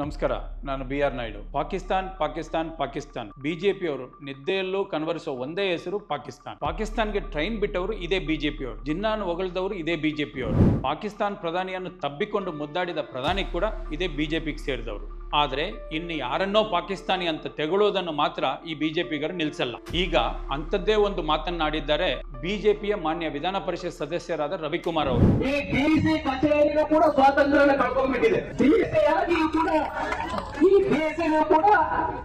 ನಮಸ್ಕಾರ, ನಾನು B R Naidu. Pakistan Pakistan Pakistan. ಬಿಜೆಪಿಯವರು ನಿದ್ದೆಯಲ್ಲೂ ಕನ್ವರಿಸೋ ಒಂದೇ ಹೆಸರು ಪಾಕಿಸ್ತಾನ್. ಪಾಕಿಸ್ತಾನ್ಗೆ ಟ್ರೈನ್ ಬಿಟ್ಟವರು ಇದೇ ಬಿಜೆಪಿಯವರು. ಜಿನ್ನಾನ್ ಹೊಗಳ್ದವರು ಇದೇ ಬಿಜೆಪಿಯವರು. ಪಾಕಿಸ್ತಾನ್ ಪ್ರಧಾನಿಯನ್ನು ತಬ್ಬಿಕೊಂಡು ಮುದ್ದಾಡಿದ ಪ್ರಧಾನಿ ಕೂಡ ಇದೇ ಬಿಜೆಪಿಗೆ ಸೇರಿದವರು. ಆದರೆ ಇನ್ನು ಯಾರನ್ನೋ ಪಾಕಿಸ್ತಾನಿ ಅಂತ ತೆಗಳೋದನ್ನು ಮಾತ್ರ ಈ ಬಿಜೆಪಿಗರು ನಿಲ್ಲಿಸಲ್ಲ ಈಗ ಅಂಥದ್ದೇ ಒಂದು ಮಾತನ್ನಾಡಿದ್ದಾರೆ ಬಿಜೆಪಿಯ ಮಾನ್ಯ ವಿಧಾನ ಪರಿಷತ್ ಸದಸ್ಯರಾದ ರವಿಕುಮಾರ್ ಅವರು. ಈ ಡಿಸಿ ಕಚೇರಿನೂ ಕೂಡ ಸ್ವಾತಂತ್ರ್ಯನ ಕಳ್ಕೊಂಡ್ಬಿಟ್ಟಿದೆ. ಡಿಸಿ ಆಗಿಯೂ ಕೂಡ ಈ ಡಿಸಿನೂ ಕೂಡ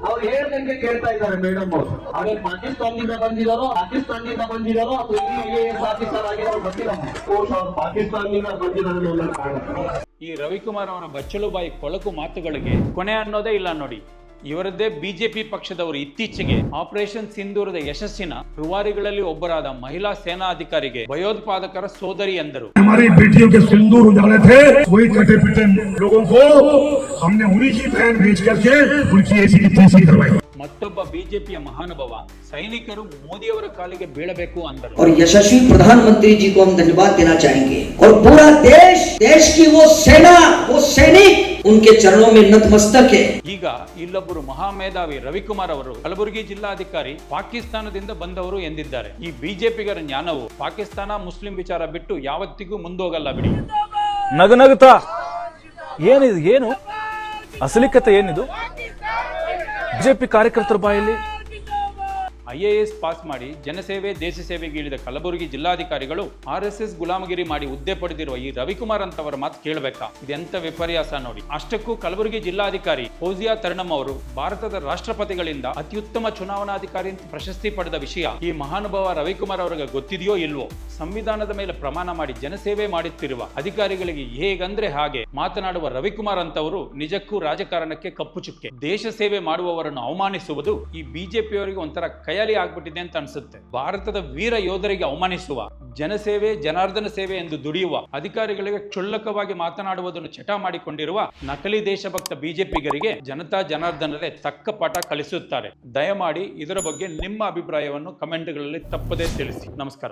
ಅವ್ರು ಹೇಳ್ದಂಗೆ ಕೇಳ್ತಾ ಇದ್ದಾರೆ ಮೇಡಮ್ ಅವರು. ಅವ್ರು ಪಾಕಿಸ್ತಾನದಿಂದ ಬಂದಿದಾರೋ ಪಾಕಿಸ್ತಾನದಿಂದ ಬಂದಿದಾರೋ ಅಥವಾ ಇಲ್ಲಿ ಪಾಕಿಸ್ತಾನ ಆಗಿರೋ ಗೊತ್ತಿಲ್ಲ. ಕೋರ್ಸ್ ಅವ್ರು ಪಾಕಿಸ್ತಾನದಿಂದ ಬಂದಿದ್ದಾರೆ ಅನ್ನೋದು ಕಾಣುತ್ತೆ ಈ ರವಿಕುಮಾರ್ ಅವರ ಬಚ್ಚಲು ಬಾಯಿ ಕೊಳಕು ಮಾತುಗಳಿಗೆ ಕೊನೆ ಅನ್ನೋದೇ ಇಲ್ಲ ನೋಡಿ ಇವರದ್ದೇ ಬಿಜೆಪಿ ಪಕ್ಷದವರು ಇತ್ತೀಚೆಗೆ ಆಪರೇಷನ್ ಸಿಂಧೂರದ ಯಶಸ್ಸಿನ ರೂವಾರಿಗಳಲ್ಲಿ ಒಬ್ಬರಾದ ಮಹಿಳಾ ಸೇನಾ ಅಧಿಕಾರಿಗೆ ಭಯೋತ್ಪಾದಕರ ಸೋದರಿ ಎಂದರು हमारी बेटियों के सिंदूर उजाले थे वही कटे पिटे लोगों को हमने उन्हीं की बहन भेज करके उनकी ऐसी की तैसी करवाई ಮತ್ತೊಬ್ಬ ಬಿಜೆಪಿಯ ಮಹಾನುಭಾವ ಸೈನಿಕರು ಮೋದಿಯವರ ಕಾಲಿಗೆ ಬೀಳಬೇಕು ಅಂದರು और यशस्वी प्रधानमंत्री जी को हम धन्यवाद देना चाहेंगे और पूरा देश देश की वो सेना वो सैनिक ಉನ್ಕೆ ಚರಣೋ ಮೇ ನತಮಸ್ತಕ್ ಹೈ ಈಗ ಇಲ್ಲೊಬ್ಬರು ಮಹಾಮೇಧಾವಿ ರವಿಕುಮಾರ್ ಅವರು ಕಲಬುರಗಿ ಜಿಲ್ಲಾಧಿಕಾರಿ ಪಾಕಿಸ್ತಾನದಿಂದ ಬಂದವರು ಎಂದಿದ್ದಾರೆ. ಈ ಬಿಜೆಪಿಗರ ಜ್ಞಾನವು ಪಾಕಿಸ್ತಾನ ಮುಸ್ಲಿಂ ವಿಚಾರ ಬಿಟ್ಟು ಯಾವತ್ತಿಗೂ ಮುಂದೋಗಲ್ಲ ಬಿಡಿ. ನಗನಗುತ್ತಾ? ಏನಿದು ಏನು? ಅಸಲಿಕತೆ ಏನಿದು? ಬಿಜೆಪಿ ಕಾರ್ಯಕರ್ತರ ಬಾಯಲ್ಲಿ ಐ ಎ ಎಸ್ ಪಾಸ್ ಮಾಡಿ ಜನಸೇವೆ, ದೇಶ ಸೇವೆಗೆ ಇಳಿದ ಕಲಬುರಗಿ ಜಿಲ್ಲಾಧಿಕಾರಿಗಳು ಆರ್ ಎಸ್ ಎಸ್ ಗುಲಾಮಗಿರಿ ಮಾಡಿ ಹುದ್ದೆ ಪಡೆದಿರುವ ಈ ರವಿಕುಮಾರ್ ಅಂತವರ ಮಾತು ಕೇಳಬೇಕಾ? ಇದೆಂತ ವಿಪರ್ಯಾಸ ನೋಡಿ. ಅಷ್ಟಕ್ಕೂ ಕಲಬುರಗಿ ಜಿಲ್ಲಾಧಿಕಾರಿ ಫೌಜಿಯಾ ತರಣಮ್ ಅವರು ಭಾರತದ ರಾಷ್ಟ್ರಪತಿಗಳಿಂದ ಅತ್ಯುತ್ತಮ ಚುನಾವಣಾಧಿಕಾರಿ ಅಂತ ಪ್ರಶಸ್ತಿ ಪಡೆದ ವಿಷಯ ಈ ಮಹಾನುಭಾವ ರವಿಕುಮಾರ್ ಅವರಿಗೆ ಗೊತ್ತಿದೆಯೋ ಇಲ್ವೋ? ಸಂವಿಧಾನದ ಮೇಲೆ ಪ್ರಮಾಣ ಮಾಡಿ ಜನಸೇವೆ ಮಾಡುತ್ತಿರುವ ಅಧಿಕಾರಿಗಳಿಗೆ ಹೇಗಂದ್ರೆ ಹಾಗೆ? ಮಾತನಾಡುವ ರವಿಕುಮಾರ್ ಅಂತವರು ನಿಜಕ್ಕೂ ರಾಜಕಾರಣಕ್ಕೆ ಕಪ್ಪು ಚುಕ್ಕೆ. ದೇಶ ಸೇವೆ ಮಾಡುವವರನ್ನು ಅವಮಾನಿಸುವುದು ಈ ಬಿಜೆಪಿಯವರಿಗೆ ಒಂಥರ ಕೈಯಾಲಿ ಆಗ್ಬಿಟ್ಟಿದೆ ಅಂತ ಅನ್ಸುತ್ತೆ. ಭಾರತದ ವೀರ ಯೋಧರಿಗೆ ಅವಮಾನಿಸುವ, ಜನಸೇವೆ, ಜನಾರ್ದನ ಸೇವೆ ಎಂದು ದುಡಿಯುವ, ಅಧಿಕಾರಿಗಳಿಗೆ ಕ್ಷುಲ್ಲಕವಾಗಿ ಮಾತನಾಡುವುದನ್ನು ಚಟ ಮಾಡಿಕೊಂಡಿರುವ ನಕಲಿ ದೇಶಭಕ್ತ ಬಿಜೆಪಿಗರಿಗೆ ಜನತಾ ಜನಾರ್ದನರೇ ತಕ್ಕ ಪಾಠ ಕಲಿಸುತ್ತಾರೆ. ದಯಮಾಡಿ ಇದರ ಬಗ್ಗೆ ನಿಮ್ಮ ಅಭಿಪ್ರಾಯವನ್ನು ಕಮೆಂಟ್ಗಳಲ್ಲಿ ತಪ್ಪದೇ ತಿಳಿಸಿ. ನಮಸ್ಕಾರ.